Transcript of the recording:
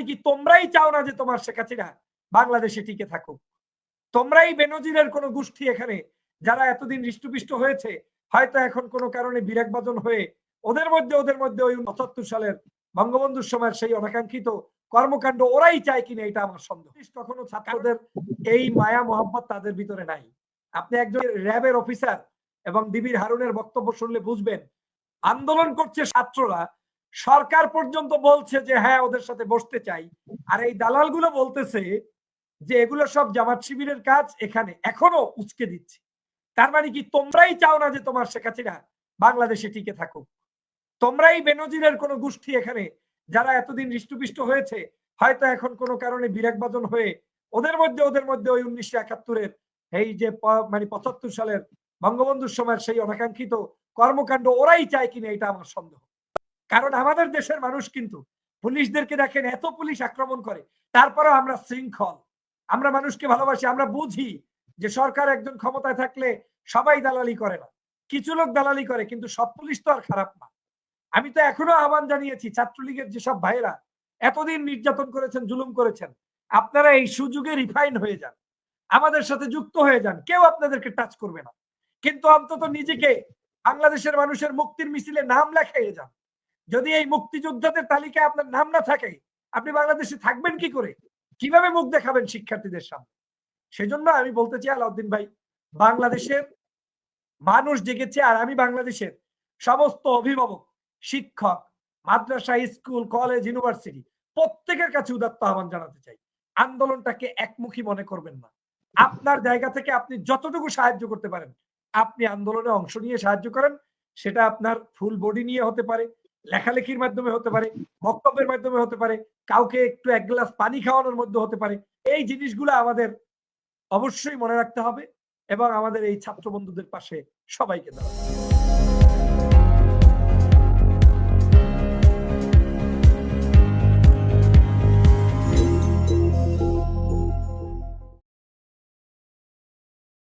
মানে কি তোমরাই চাও না যে তোমার শেখ হাসিনা বাংলাদেশে টিকে থাকুক? তোমরাই বেনজিরের কোন গোষ্ঠী এখানে যারা এতদিন হৃষ্টপুষ্ট হয়েছে, হয়তো এখন কোনো কারণে বিরাগবাদন হয়ে ওদের মধ্যে ওদের মধ্যে ওই পঁচাত্তর সালের বঙ্গবন্ধুর সময়ের সেই অনাকাঙ্ক্ষিত কর্মকাণ্ড ওরাই চায় কিনা এটা আমার সন্দেহ। কখনো ছাত্রদের এই মায়া মোহাম্মত তাদের ভিতরে নাই। আপনি একজন র্যাবের অফিসার এবং ডিবির হারুনের বক্তব্য শুনলে বুঝবেন, আন্দোলন করছে ছাত্ররা সরকার পর্যন্ত বলছে যে হ্যাঁ ওদের সাথে বসতে চাই। আর এই দালালগুলো বলতেছে যে, এগুলো সব জামাত শিবিরের কাজ, এখানে এখনও উচকে দিচ্ছে। তার মানে কি, তোমরাই চাও না যে তোমার শেখ হাসিনা বাংলাদেশে টিকে থাকুক। তোমরাই বেনজিরের কোন গোষ্ঠী এখানে, যারা এতদিন হৃষ্টপুষ্ট হয়েছে, হয়তো এখন কোনো কারণে বিরাগবাদন হয়ে, ওদের মধ্যে ওদের মধ্যে ওই উনিশশো একাত্তরের এই যে মানে পঁচাত্তর সালের বঙ্গবন্ধুর সময়ের সেই অনাকাঙ্ক্ষিত কর্মকাণ্ড ওরাই চায় কিনা, এটা আমার সন্দেহ। কারণ আমাদের দেশের মানুষ কিন্তু পুলিশদেরকে দেখেন, এত পুলিশ আক্রমণ করে। তারপরেও আমরা শৃঙ্খল। আমরা মানুষকে ভালোবাসি, আমরা বুঝি যে সরকার একজন ক্ষমতায় থাকলে সবাই দালালি করে না। কিছু লোক দালালি করে, কিন্তু সব পুলিশ তো আর খারাপ না। আমি তো এখনও আহ্বান জানিয়েছি, ছাত্রলীগের যেসব ভাইয়েরা এতদিন নির্যাতন করেছেন, জুলুম করেছেন, আপনারা এই সুযোগে রিফাইন হয়ে যান। আমাদের সাথে যুক্ত হয়ে যান। কেউ আপনাদেরকে টাচ করবে না। কিন্তু অন্তত নিজেকে বাংলাদেশের মানুষের মুক্তির মিছিলে নাম লেখাইয়ে যান। যদি এই মুক্তিযোদ্ধাদের তালিকায় আপনার নাম না থাকে, আপনি বাংলাদেশে থাকবেন কি করে? কীভাবে মুখ দেখাবেন শিক্ষার্থীদের সামনে? সেজন্য আমি বলতে চাই, আলাউদ্দিন ভাই, বাংলাদেশের মানুষ জেগেছে আর আমি বাংলাদেশের সমস্ত অভিভাবক, শিক্ষক, মাদ্রাসা, স্কুল, কলেজ, ইউনিভার্সিটি প্রত্যেকের কাছে উদাত্ত আহ্বান জানাতে চাই। আন্দোলনটাকে একমুখী মনে করবেন না। আপনার জায়গা থেকে আপনি যতটুকু সাহায্য করতে পারেন, আপনি আন্দোলনে অংশ নিয়ে সাহায্য করেন, সেটা আপনার ফুল বডি নিয়ে হতে পারে। লেখালেখির মাধ্যমে হতে পারে, বক্তব্যের মাধ্যমে হতে পারে, কাউকে একটু এক গ্লাস পানি খাওয়ানোর মধ্যে হতে পারে, এই জিনিসগুলো আমাদের অবশ্যই মনে রাখতে হবে এবং আমাদের এই ছাত্র বন্ধুদের পাশে সবাইকে দাঁড়াতে হবে।